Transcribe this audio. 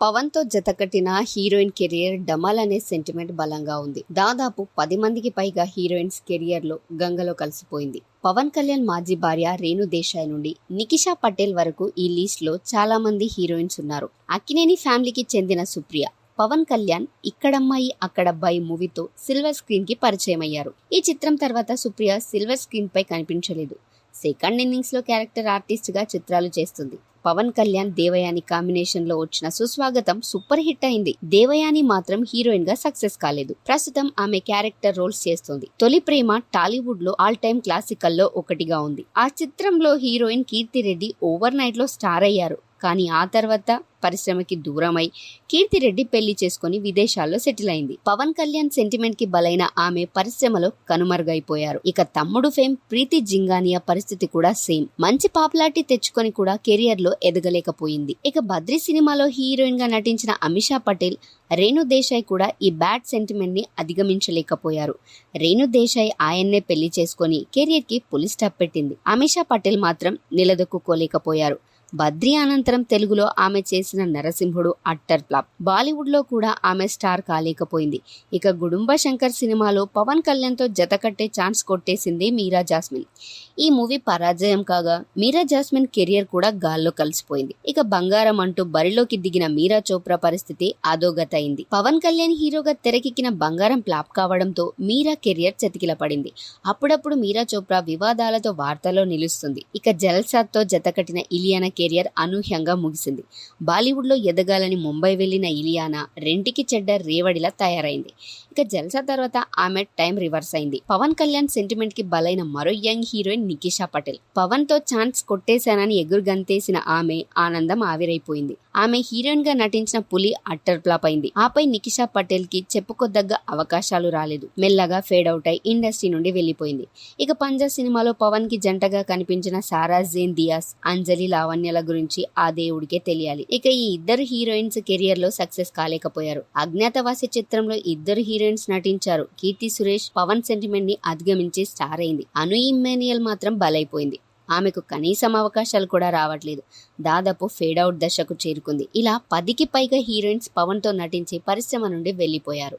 పవన్తో జతకట్టిన heroine career డమాల్ అనే sentiment బలంగా ఉంది. దాదాపు పది మందికి పైగా హీరోయిన్స్ కెరియర్లో గంగలో కలిసిపోయింది. పవన్ కళ్యాణ్ మాజీ భార్య రేణు దేశాయ్ నుండి నికిషా పటేల్ వరకు ఈ లిస్ట్లో చాలా మంది హీరోయిన్స్ ఉన్నారు. అక్కినేని ఫ్యామిలీకి చెందిన సుప్రియ పవన్ కళ్యాణ్ ఇక్కడమ్మాయి అక్కడబ్బాయి మూవీతో సిల్వర్ స్క్రీన్కి పరిచయం అయ్యారు ఈ చిత్రం తర్వాత సుప్రియ సిల్వర్ స్క్రీన్ పై కనిపించలేదు. సెకండ్ ఇన్నింగ్స్లో క్యారెక్టర్ ఆర్టిస్ట్గా చిత్రాలు చేస్తుంది. పవన్ కళ్యాణ్ దేవయాని కాంబినేషన్లో వచ్చిన సుస్వాగతం సూపర్ హిట్ అయింది. దేవయాని మాత్రం హీరోయిన్గా సక్సెస్ కాలేదు. ప్రస్తుతం ఆమె క్యారెక్టర్ రోల్స్ చేస్తుంది. తొలి ప్రేమ టాలీవుడ్లో ఆల్ టైమ్ క్లాసికల్లో ఒకటిగా ఉంది. ఆ చిత్రంలో హీరోయిన్ కీర్తిరెడ్డి ఓవర్ నైట్లో స్టార్ అయ్యారు. కానీ ఆ తర్వాత పరిశ్రమకి దూరమై కీర్తిరెడ్డి పెళ్ళి చేసుకుని విదేశాల్లో సెటిల్ అయింది. పవన్ కళ్యాణ్ సెంటిమెంట్కి బలైన ఆమె పరిశ్రమలో కనుమరుగైపోయారు. ఇక తమ్ముడు ఫేమ్ ప్రీతి జింగానియా పరిస్థితి కూడా సేమ్. మంచి పాపులారిటీ తెచ్చుకొని కూడా కెరియర్లో ఎదగలేకపోయింది. ఇక బద్రి సినిమాలో హీరోయిన్గా నటించిన అమిషా పటేల్ రేణు దేశాయ్ కూడా ఈ బ్యాడ్ సెంటిమెంట్ని అధిగమించలేకపోయారు. రేణు దేశాయ్ ఆయన్నే పెళ్ళి చేసుకుని కెరియర్కి పులి స్టాప్ పెట్టింది. అమిషా పటేల్ మాత్రం నిలదొక్కుకోలేకపోయారు. బద్రి అనంతరం తెలుగులో ఆమె చేసిన నరసింహుడు అట్టర్ ఫ్లాప్ బాలీవుడ్లో కూడా ఆమె స్టార్ కాలేకపోయింది. ఇక గుడుంబ శంకర్ సినిమాలో పవన్ కళ్యాణ్తో జత కట్టే ఛాన్స్ కొట్టేసింది మీరా జాస్మిన్. ఈ మూవీ పరాజయం కాగా మీరా జాస్మిన్ కెరియర్ కూడా గాల్లో కలిసిపోయింది. ఇక బంగారం అంటూ బరిలోకి దిగిన మీరా చోప్రా పరిస్థితి అదోగత అయింది. పవన్ కళ్యాణ్ హీరోగా తెరకెక్కిన బంగారం ఫ్లాప్ కావడంతో మీరా కెరియర్ చతికిల పడింది అప్పుడప్పుడు మీరా చోప్రా వివాదాలతో వార్తల్లో నిలుస్తుంది. ఇక జల్సాతో జతకట్టిన ఇలియానా కెరియర్ అనూహ్యంగా ముగిసింది. బాలీవుడ్లో ఎదగాలని ముంబై వెళ్ళిన ఇలియానా రెంటికి చెడ్డ రేవడిలా తయారైంది. ఇక జల్సా తర్వాత ఆమె టైం రివర్స్ అయింది. పవన్ కళ్యాణ్ సెంటిమెంట్కి బలైన మరో యంగ్ హీరోయిన్ నికిషా పటేల్. పవన్తో ఛాన్స్ కొట్టేశానని ఎగురు గంతేసిన ఆమె ఆనందం ఆవిరైపోయింది. ఆమె హీరోయిన్గా నటించిన పులి అట్టర్ ఫ్లాప్ అయింది. ఆపై నికిషా పటేల్కి చెప్పుకోదగ్గ అవకాశాలు రాలేదు. మెల్లగా ఫేడ్ అవుట్ అయి ఇండస్ట్రీ నుండి వెళ్ళిపోయింది ఇక పంజా సినిమాలో పవన్కి జంటగా కనిపించిన సారా జేన్ దియాస్ అంజలి లావణ్యల గురించి ఆ దేవుడికే తెలియాలి. ఇక ఈ ఇద్దరు హీరోయిన్స్ కెరియర్లో సక్సెస్ కాలేకపోయారు. అజ్ఞాతవాసి చిత్రంలో ఇద్దరు హీరోయిన్స్ నటించారు. కీర్తి సురేష్ పవన్ సెంటిమెంట్ని అధిగమించి స్టార్ అయింది. అను ఇమ్మేనియల్ మాత్రం బలైపోయింది. ఆమెకు కనీసం అవకాశాలు కూడా రావట్లేదు. దాదాపు ఫేడ్ అవుట్ దశకు చేరుకుంది. ఇలా పదికి పైగా హీరోయిన్స్ పవన్తో నటించి పరిశ్రమ నుండి వెళ్ళిపోయారు.